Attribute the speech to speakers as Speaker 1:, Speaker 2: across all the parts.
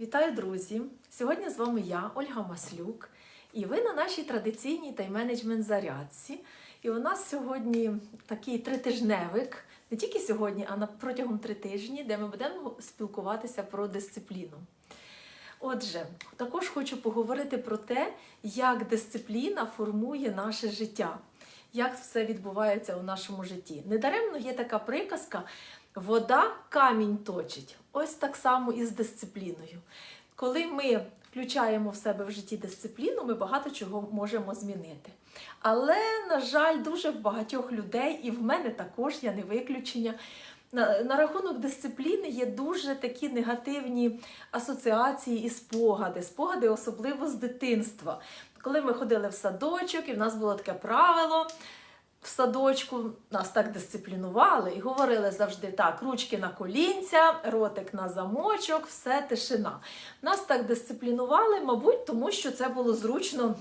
Speaker 1: Вітаю, друзі! Сьогодні з вами я, Ольга Маслюк, і ви на нашій традиційній тайм-менеджмент зарядці. І у нас сьогодні такий тритижневик, не тільки сьогодні, а протягом три тижні, де ми будемо спілкуватися про дисципліну. Отже, також хочу поговорити про те, як дисципліна формує наше життя, як все відбувається у нашому житті. Недаремно є така приказка: вода камінь точить. Ось так само і з дисципліною. Коли ми включаємо в себе в житті дисципліну, ми багато чого можемо змінити. Але, на жаль, дуже в багатьох людей, і в мене також я не виключення. На, на рахунок дисципліни є дуже такі негативні асоціації і спогади, спогади особливо з дитинства. Коли ми ходили в садочок, і в нас було таке правило в садочку, нас так дисциплінували і говорили завжди так: ручки на колінця, ротик на замочок, все тишина. Нас так дисциплінували, мабуть, тому що це було зручно.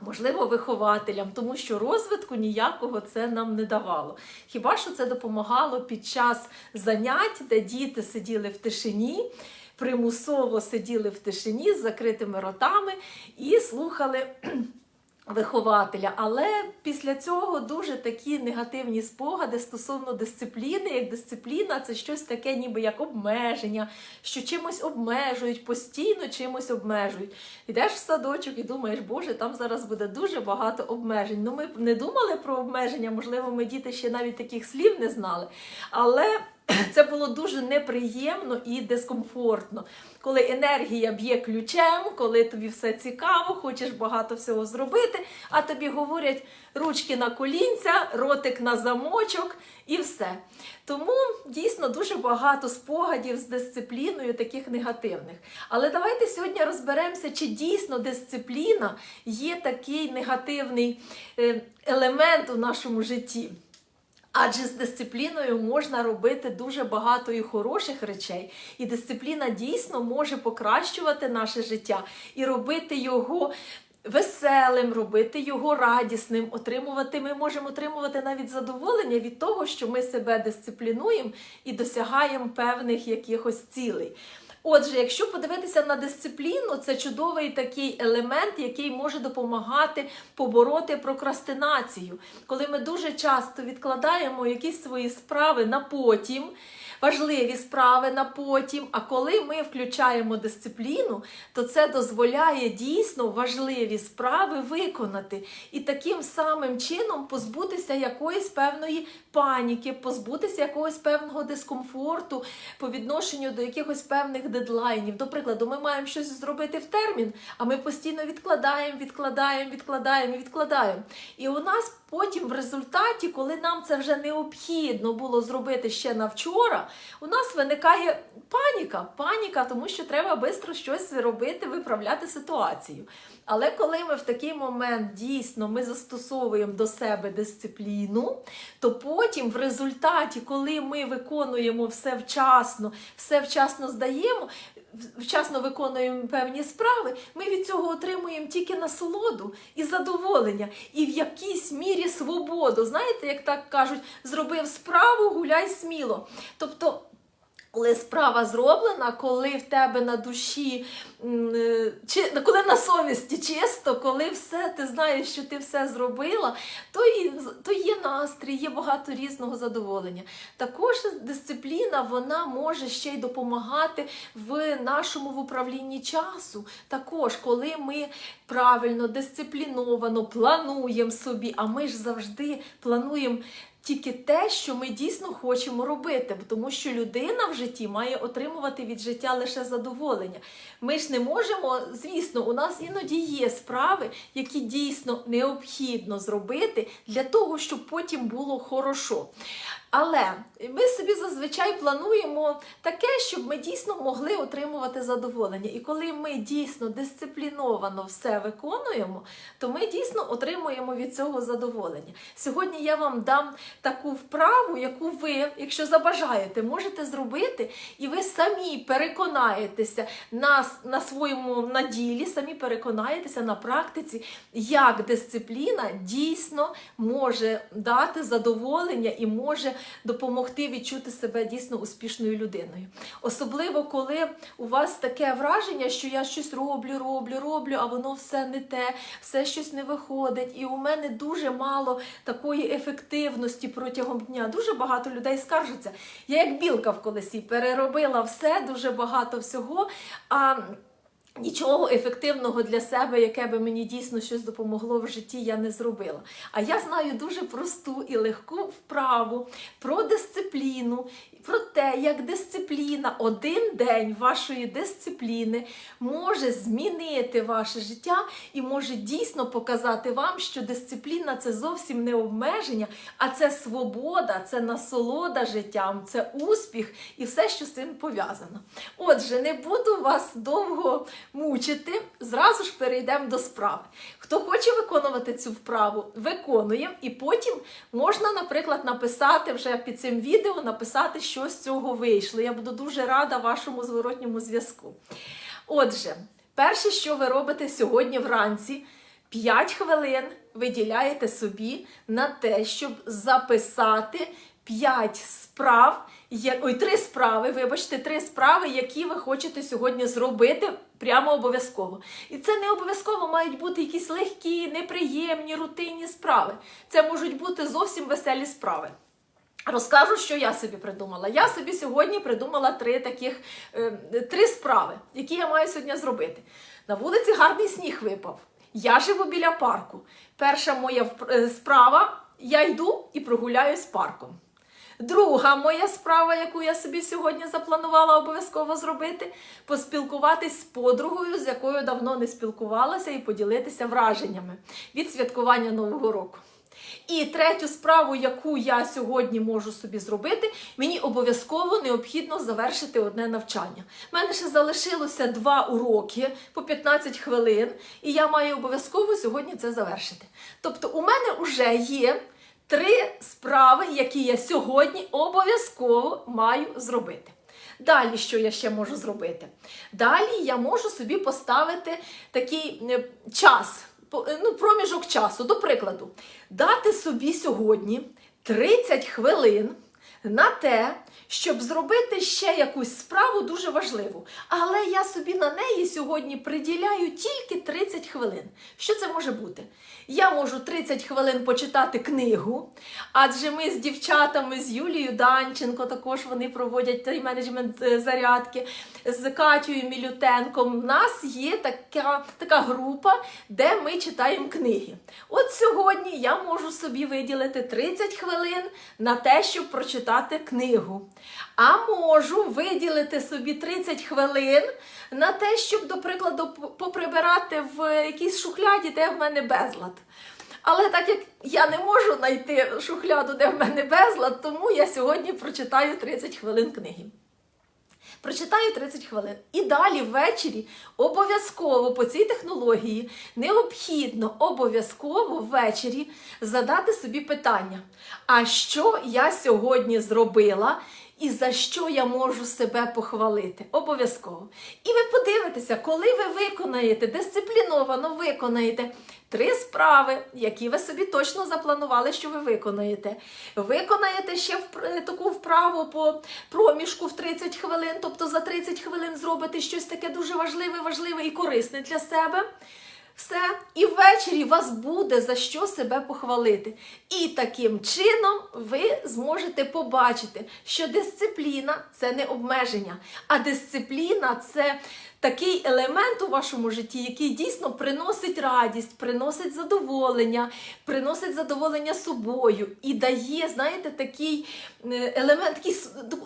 Speaker 1: Можливо, вихователям, тому що розвитку ніякого це нам не давало. Хіба що це допомагало під час занять, де діти сиділи в тишині, примусово сиділи в тишині з закритими ротами і слухали вихователя. Але після цього дуже такі негативні спогади стосовно дисципліни, як дисципліна, це щось таке, ніби як обмеження, що чимось обмежують, постійно чимось обмежують. Йдеш в садочок і думаєш, Боже, там зараз буде дуже багато обмежень. Ну, ми не думали про обмеження, можливо, ми діти ще навіть таких слів не знали. Але це було дуже неприємно і дискомфортно, коли енергія б'є ключем, коли тобі все цікаво, хочеш багато всього зробити, а тобі говорять ручки на колінця, ротик на замочок і все. Тому дійсно дуже багато спогадів з дисципліною, таких негативних. Але давайте сьогодні розберемося, чи дійсно дисципліна є такий негативний е, елемент у нашому житті. Адже з дисципліною можна робити дуже багато і хороших речей, і дисципліна дійсно може покращувати наше життя і робити його веселим, робити його радісним, отримувати. Ми можемо отримувати навіть задоволення від того, що ми себе дисциплінуємо і досягаємо певних якихось цілей. Отже, якщо подивитися на дисципліну, це чудовий такий елемент, який може допомагати побороти прокрастинацію. Коли ми дуже часто відкладаємо якісь свої справи на потім, важливі справи на потім. А коли ми включаємо дисципліну, то це дозволяє дійсно важливі справи виконати і таким самим чином позбутися якоїсь певної паніки, позбутися якогось певного дискомфорту по відношенню до якихось певних дедлайнів. До прикладу, ми маємо щось зробити в термін, а ми постійно відкладаємо, відкладаємо, відкладаємо і відкладаємо. І у нас потім в результаті, коли нам це вже необхідно було зробити ще на вчора, у нас виникає паніка. Паніка, тому що треба швидко щось робити, виправляти ситуацію. Але коли ми в такий момент дійсно ми застосовуємо до себе дисципліну, то потім, в результаті, коли ми виконуємо все вчасно, все вчасно здаємо, вчасно виконуємо певні справи, ми від цього отримуємо тільки насолоду і задоволення, і в якійсь мірі свободу. Знаєте, як так кажуть, зробив справу, гуляй сміло. Тобто. Коли справа зроблена, коли в тебе на душі, чи коли на совісті чисто, коли все, ти знаєш, що ти все зробила, то і, то є настрій, є багато різного задоволення. Також дисципліна вона може ще й допомагати в нашому в управлінні часу. Також, коли ми правильно, дисципліновано плануємо собі, а ми ж завжди плануємо тільки те, що ми дійсно хочемо робити, тому що людина в житті має отримувати від життя лише задоволення. Ми ж не можемо, звісно, у нас іноді є справи, які дійсно необхідно зробити для того, щоб потім було хорошо. Але ми собі зазвичай плануємо таке, щоб ми дійсно могли отримувати задоволення. І коли ми дійсно дисципліновано все виконуємо, то ми дійсно отримуємо від цього задоволення. Сьогодні я вам дам таку вправу, яку ви, якщо забажаєте, можете зробити, і ви самі переконаєтеся на, на своєму на ділі, самі переконаєтеся на практиці, як дисципліна дійсно може дати задоволення і може допомогти відчути себе дійсно успішною людиною. Особливо, коли у вас таке враження, що я щось роблю, роблю, роблю, а воно все не те, все щось не виходить. І у мене дуже мало такої ефективності протягом дня. Дуже багато людей скаржаться. Я як білка в колесі переробила все, дуже багато всього. А Нічого ефективного для себе, яке би мені дійсно щось допомогло в житті, я не зробила. А я знаю дуже просту і легку вправу про дисципліну, про те, як дисципліна, один день вашої дисципліни може змінити ваше життя і може дійсно показати вам, що дисципліна це зовсім не обмеження, а це свобода, це насолода життям, це успіх і все, що з цим пов'язано. Отже, не буду вас довго мучити, зразу ж перейдемо до справи. Хто хоче виконувати цю вправу, виконуємо, і потім можна, наприклад, написати вже під цим відео, написати, що з цього вийшло. Я буду дуже рада вашому зворотньому зв'язку. Отже, перше, що ви робите сьогодні вранці, 5 хвилин виділяєте собі на те, щоб записати 5 справ, ой, 3 справи, вибачте, 3 справи, які ви хочете сьогодні зробити прямо обов'язково. І це не обов'язково мають бути якісь легкі, неприємні, рутинні справи. Це можуть бути зовсім веселі справи. Розкажу, що я собі придумала. Я собі сьогодні придумала три таких е, три справи, які я маю сьогодні зробити. На вулиці гарний сніг випав. Я живу біля парку. Перша моя е, справа я йду і прогуляюсь парком. Друга моя справа, яку я собі сьогодні запланувала обов'язково зробити, поспілкуватись з подругою, з якою давно не спілкувалася, і поділитися враженнями від святкування Нового року. І третю справу, яку я сьогодні можу собі зробити, мені обов'язково необхідно завершити одне навчання. У мене ще залишилося два уроки по 15 хвилин, і я маю обов'язково сьогодні це завершити. Тобто, у мене вже є три справи, які я сьогодні обов'язково маю зробити. Далі, що я ще можу зробити? Далі я можу собі поставити такий е, час, е, ну, проміжок часу. До прикладу, дати собі сьогодні 30 хвилин на те, щоб зробити ще якусь справу дуже важливу. Але я собі на неї сьогодні приділяю тільки 30 хвилин. Що це може бути? Я можу 30 хвилин почитати книгу, адже ми з дівчатами, з Юлією Данченко, також вони проводять тайм-менеджмент е, зарядки, з Катєю Мілютенком. У нас є така, така група, де ми читаємо книги. От сьогодні я можу собі виділити 30 хвилин на те, щоб прочитати книгу. А можу виділити собі 30 хвилин на те, щоб, до прикладу, поприбирати в якійсь шухляді, де в мене безлад. Але так як я не можу знайти шухляду, де в мене безлад, тому я сьогодні прочитаю 30 хвилин книги. Прочитаю 30 хвилин. І далі ввечері обов'язково по цій технології необхідно обов'язково ввечері задати собі питання: а що я сьогодні зробила? І за що я можу себе похвалити? Обов'язково. І ви подивитеся, коли ви виконаєте, дисципліновано виконаєте три справи, які ви собі точно запланували, що ви виконаєте. Виконаєте ще впр- таку вправу по проміжку в 30 хвилин, тобто за 30 хвилин зробите щось таке дуже важливе, важливе і корисне для себе. Все, і ввечері вас буде за що себе похвалити. І таким чином ви зможете побачити, що дисципліна це не обмеження, а дисципліна це такий елемент у вашому житті, який дійсно приносить радість, приносить задоволення, приносить задоволення собою і дає, знаєте, такий е, елемент, такий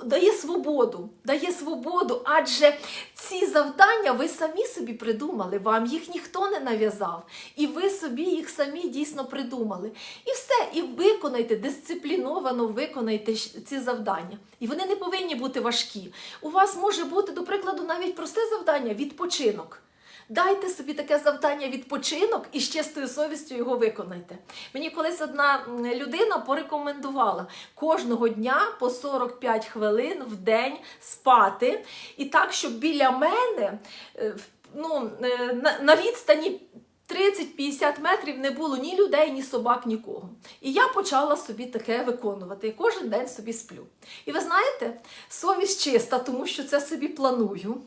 Speaker 1: дає свободу, дає свободу, адже ці завдання ви самі собі придумали, вам їх ніхто не нав'язав, і ви собі їх самі дійсно придумали. І все, і виконайте дисципліновано, виконайте ці завдання. І вони не повинні бути важкі. У вас може бути, до прикладу, навіть просте завдання відпочинок. Дайте собі таке завдання відпочинок і з чистою совістю його виконайте. Мені колись одна людина порекомендувала кожного дня по 45 хвилин в день спати, і так, щоб біля мене е, ну, е, на відстані 30-50 метрів не було ні людей, ні собак, нікого. І я почала собі таке виконувати. І кожен день собі сплю. І ви знаєте, совість чиста, тому що це собі планую.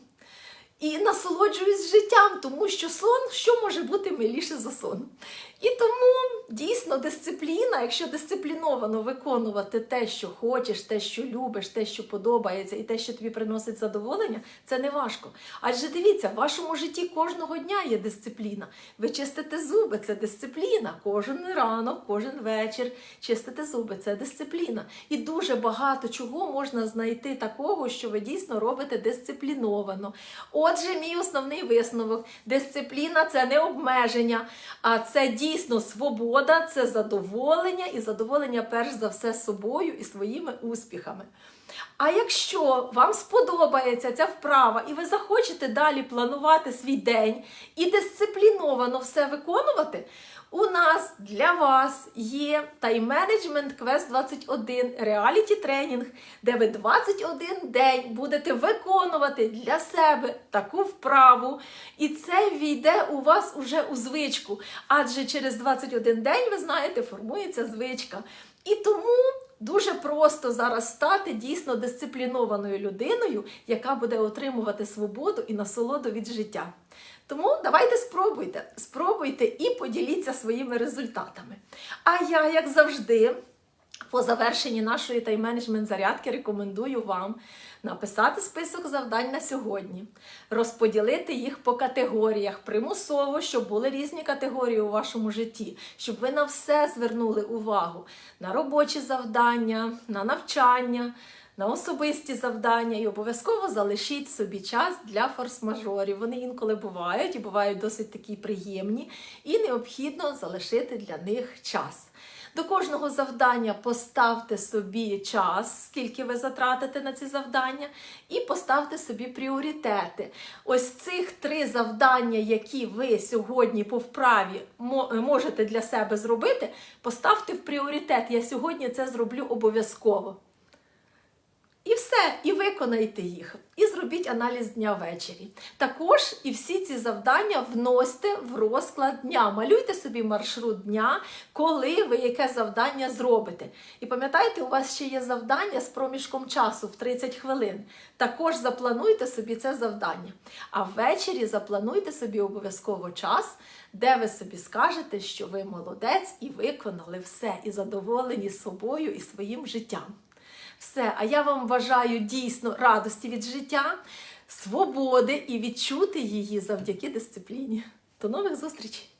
Speaker 1: І насолоджуюсь життям, тому що сон, що може бути миліше за сон. І тому дійсно дисципліна, якщо дисципліновано виконувати те, що хочеш, те, що любиш, те, що подобається, і те, що тобі приносить задоволення, це не важко. Адже дивіться, в вашому житті кожного дня є дисципліна. Ви чистите зуби, це дисципліна. Кожен ранок, кожен вечір чистите зуби, це дисципліна. І дуже багато чого можна знайти такого, що ви дійсно робите дисципліновано. Отже, мій основний висновок: дисципліна це не обмеження, а це дійсно свобода, це задоволення і задоволення перш за все собою і своїми успіхами. А якщо вам сподобається ця вправа, і ви захочете далі планувати свій день і дисципліновано все виконувати, у нас для вас є тайм-менеджмент Quest 21 реаліті тренінг, де ви 21 день будете виконувати для себе таку вправу, і це війде у вас уже у звичку. Адже через 21 день, ви знаєте, формується звичка. І тому дуже просто зараз стати дійсно дисциплінованою людиною, яка буде отримувати свободу і насолоду від життя. Тому давайте спробуйте, спробуйте і поділіться своїми результатами. А я, як завжди, по завершенні нашої тайм-менеджмент зарядки рекомендую вам написати список завдань на сьогодні, розподілити їх по категоріях примусово, щоб були різні категорії у вашому житті, щоб ви на все звернули увагу: на робочі завдання, на навчання. На особисті завдання і обов'язково залишіть собі час для форс-мажорів. Вони інколи бувають і бувають досить такі приємні, і необхідно залишити для них час. До кожного завдання поставте собі час, скільки ви затратите на ці завдання, і поставте собі пріоритети. Ось цих три завдання, які ви сьогодні по вправі можете для себе зробити, поставте в пріоритет. Я сьогодні це зроблю обов'язково. І все, і виконайте їх, і зробіть аналіз дня ввечері. Також і всі ці завдання вносьте в розклад дня. Малюйте собі маршрут дня, коли ви яке завдання зробите. І пам'ятайте, у вас ще є завдання з проміжком часу в 30 хвилин. Також заплануйте собі це завдання. А ввечері заплануйте собі обов'язково час, де ви собі скажете, що ви молодець і виконали все, і задоволені собою і своїм життям. Все, а я вам бажаю дійсно радості від життя, свободи і відчути її завдяки дисципліні. До нових зустрічей!